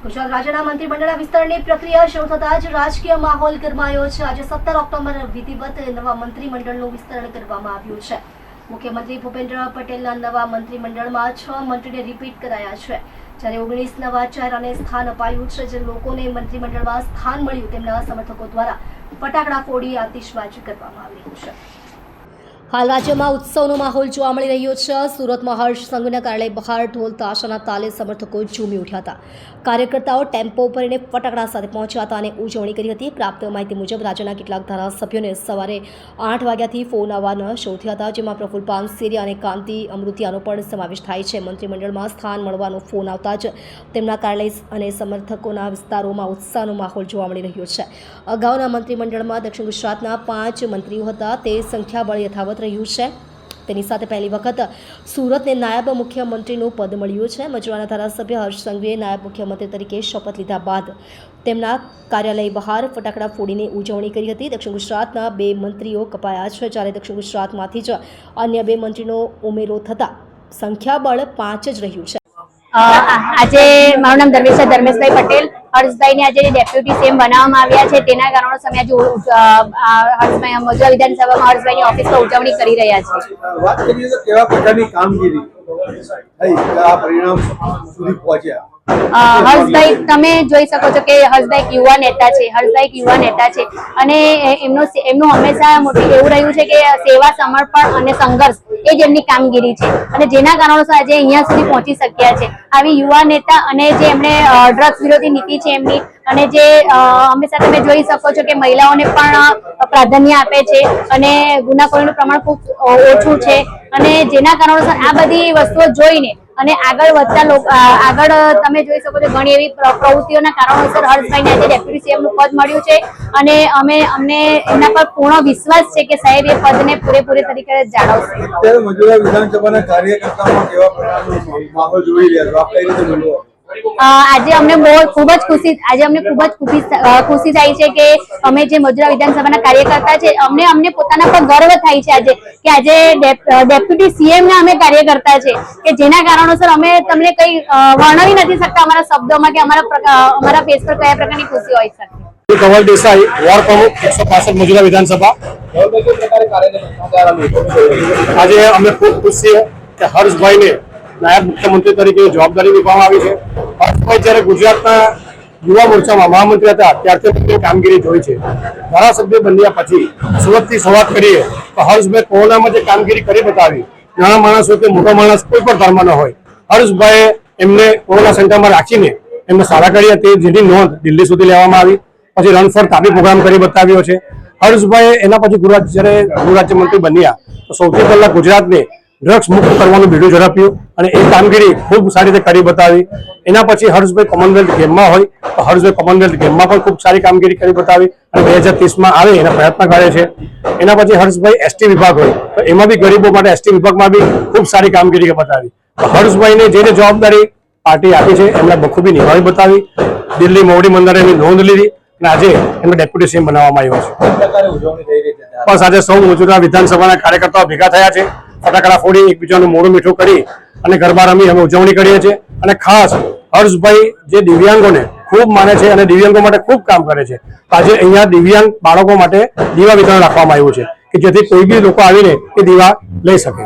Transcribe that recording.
ગુજરાત રાજ્યના મંત્રીમંડળના વિસ્તરણની પ્રક્રિયા શરૂ થતાં જ રાજકીય માહોલ ગરમાયો છે. આજે સત્તર ઓક્ટોબર વિધિવત નવા મંત્રીમંડળનું વિસ્તરણ કરવામાં આવ્યું છે. મુખ્યમંત્રી ભૂપેન્દ્ર પટેલના નવા મંત્રીમંડળમાં છ મંત્રીને રિપીટ કરાયા છે. જ્યારે ઓગણીસ નવા ચહેરાને સ્થાન અપાયું છે, જે લોકોને મંત્રીમંડળમાં સ્થાન મળ્યું, તેમના સમર્થકો દ્વારા ફટાકડા ફોડી આતિશબાજી કરવામાં આવી છે. હાલ રાજ્યમાં ઉત્સવનો માહોલ જોવા મળી રહ્યો છે. સુરતમાં હર્ષ સંઘના કારણે બહાર ઢોલ તાશાના તાલે સમર્થકો ઝૂમી ઉઠ્યા હતા. કાર્યકર્તાઓ ટેમ્પો ભરીને ફટાકડા સાથે પહોંચ્યા હતા અને ઉજવણી કરી હતી. પ્રાપ્ત માહિતી મુજબ રાજ્યના કેટલાક ધારાસભ્યોને સવારે આઠ વાગ્યાથી ફોન આવવાના શરૂ થયા હતા, જેમાં પ્રફુલ પાનસેરિયા અને કાંતિ અમૃતિયાનો પણ સમાવેશ થાય છે. મંત્રીમંડળમાં સ્થાન મળવાનો ફોન આવતા જ તેમના કારણે અને સમર્થકોના વિસ્તારોમાં ઉત્સાહનો માહોલ જોવા મળી રહ્યો છે. અગાઉના મંત્રીમંડળમાં દક્ષિણ ગુજરાતના પાંચ મંત્રીઓ હતા. તે સંખ્યાબળ યથાવત રહ્યું છે. તેની સાથે પહેલી વખત સુરતને નાયબ મુખ્યમંત્રીનું પદ મળ્યું છે. મજૂરાના ધારાસભ્ય હર્ષ સંઘવીએ નાયબ મુખ્યમંત્રી તરીકે શપથ લીધા બાદ તેમના કાર્યાલય બહાર ફટાકડા ફોડીને ઉજવણી કરી હતી. દક્ષિણ ગુજરાતના બે મંત્રીઓ કપાયા છે. જ્યારે દક્ષિણ ગુજરાતમાંથી જ અન્ય બે મંત્રીનો ઉમેરો થતાં સંખ્યાબળ પાંચ જ રહ્યું છે. આજે મારું નામ ધર્મેશ ધર્મેશભાઈ પટેલ. હર્ષભાઈને આજે ડેપ્યુટી સીએમ બનાવવામાં આવ્યા છે, તેના કારણોસર અમે આજે હર્ષભાઈ મોજા વિધાનસભામાં હર્ષભાઈની ઓફિસમાં ઉજવણી કરી રહ્યા છે. વાત કરીએ તો કેવા પ્રકારની કામગીરી? પરિણામ સુધી પહોંચ્યા. હર્ષભાઈ તમે જોઈ શકો છો કે હર્ષભાઈ યુવા નેતા છે હર્ષભાઈ યુવા નેતા છે. અને એમનો એમનું હંમેશા મોટી એવું રહ્યું છે કે સેવા, સમર્પણ અને સંઘર્ષ એ જ એમની કામગીરી છે. અને જેના કારણોસર આજે અહીંયા સુધી પહોંચી શક્યા છે. આવી યુવા નેતા અને જે એમણે ડ્રગ્સ વિરોધી નીતિ છે એમની અને જે હંમેશા તમે જોઈ શકો છો કે મહિલાઓને પણ પ્રાધાન્ય આપે છે અને ગુનાખોરીનું પ્રમાણ ખૂબ ઓછું છે. અને જેના કારણોસર આ બધી વસ્તુઓ જોઈને અને આગળ વધતા લોકો આગળ તમે જોઈ શકો છો ઘણી એવી પ્રવૃત્તિઓના કારણોસર હર્ષભાઈને આજે ડેપ્યુટી સીએમનું પદ મળ્યું છે. અને અમે, અમને એમના પર પૂર્ણ વિશ્વાસ છે કે સાહેબ એ પદને પૂરેપૂરી તરીકે જાળવશે. વિધાનસભાના કાર્યકર્તાઓમાં કેવા પ્રકારનો માહોલ જોઈ રહ્યા છો? આપ આજે અમને બહુ ખૂબ જ ખુશી, આજે અમને ખૂબ જ ખુશી થાય છે કે અમે જે મજૂરા વિધાનસભાના કાર્યકર્તા છે, અમને અમને પોતાના પર ગર્વ થાય છે આજે કે આજે ડેપ્યુટી સીએમ ના અમે કાર્યકર્તા છે, કે જેના કારણોસર અમે તમને કઈ વર્ણવી નથી શકતા અમારા શબ્દોમાં કે અમારા અમારા ફેસ પર કયા પ્રકારની ખુશી હોય શકે. કમલ દેસાઈ વોર્ડ પ્રમુખ, એકસો પાસઠ મજુરા વિધાનસભા. આજે અમે ખૂબ ખુશ છીએ કે હર્ષભાઈને નાયબ મુખ્યમંત્રી તરીકે જવાબદારી નિભાવવામાં આવી છે. હર્ષભાઈ જ્યારે ગુજરાતના યુવા મોરચામાં મહામંત્રી હતા, ત્યારથી કામગીરી જોઈ છે. ધારાસભ્ય બન્યા પછી સુરતથી શરૂઆત કરીએ, તો હર્ષભાઈ કોરોનામાં જે કામગીરી કરી બતાવી, નાના માણસ હોય કે મોટો માણસ કોઈ પણ ધર્મનો હોય, હર્ષભાઈએ એમને કોરોના સેન્ટરમાં રાખીને એમને સારા કરી હતી જેની નોંધ દિલ્હી સુધી લેવામાં આવી. પછી રન ફોર તાપી પ્રોગ્રામ કરી બતાવ્યો છે. હર્ષભાઈ એના પછી ગૃહ જ્યારે ગૃહ રાજ્યમંત્રી બન્યા, તો સૌથી પહેલા ગુજરાતને ડ્રગ્સ મુક્ત કરવાનું બીડું ઝડપ્યું અને એ કામગીરી ખૂબ સારી રીતે કરી બતાવી. એના પછી હર્ષભાઈ કોમનવેલ્થ ગેમમાં હોય તો હર્ષભાઈ કોમનવેલ્થ ગેમમાં પણ ખૂબ સારી કામગીરી કરી બતાવી અને બે હજાર ત્રીસમાં આવે એના પ્રયત્ન કરે છે. એના પછી હર્ષભાઈ એસટી વિભાગ હોય તો એમાં બી ગરીબો માટે એસટી વિભાગમાં બી ખૂબ સારી કામગીરી બતાવી. હર્ષભાઈને જે જે જવાબદારી પાર્ટી આપી છે એમને બખૂબી નિભાવી બતાવી. દિલ્હી મોવડી મંદિરે એની નોંધ લીધી અને આજે એમને ડેપ્યુટી સીએમ બનાવવામાં આવ્યો છે? બસ આજે સૌ મજૂરા વિધાનસભાના કાર્યકર્તાઓ ભેગા થયા છે. ફટાકડા ફોડી એકબીજાનું મોડું મીઠું કરી અને ગરબા રમી અમે ઉજવણી કરીએ છીએ. અને ખાસ હર્ષભાઈ જે દિવ્યાંગોને ખૂબ માને છે અને દિવ્યાંગો માટે ખૂબ કામ કરે છે. આજે અહીંયા દિવ્યાંગ બાળકો માટે દીવા વિતરણ રાખવામાં આવ્યું છે કે જેથી કોઈ બી લોકો આવીને એ દીવા લઈ શકે.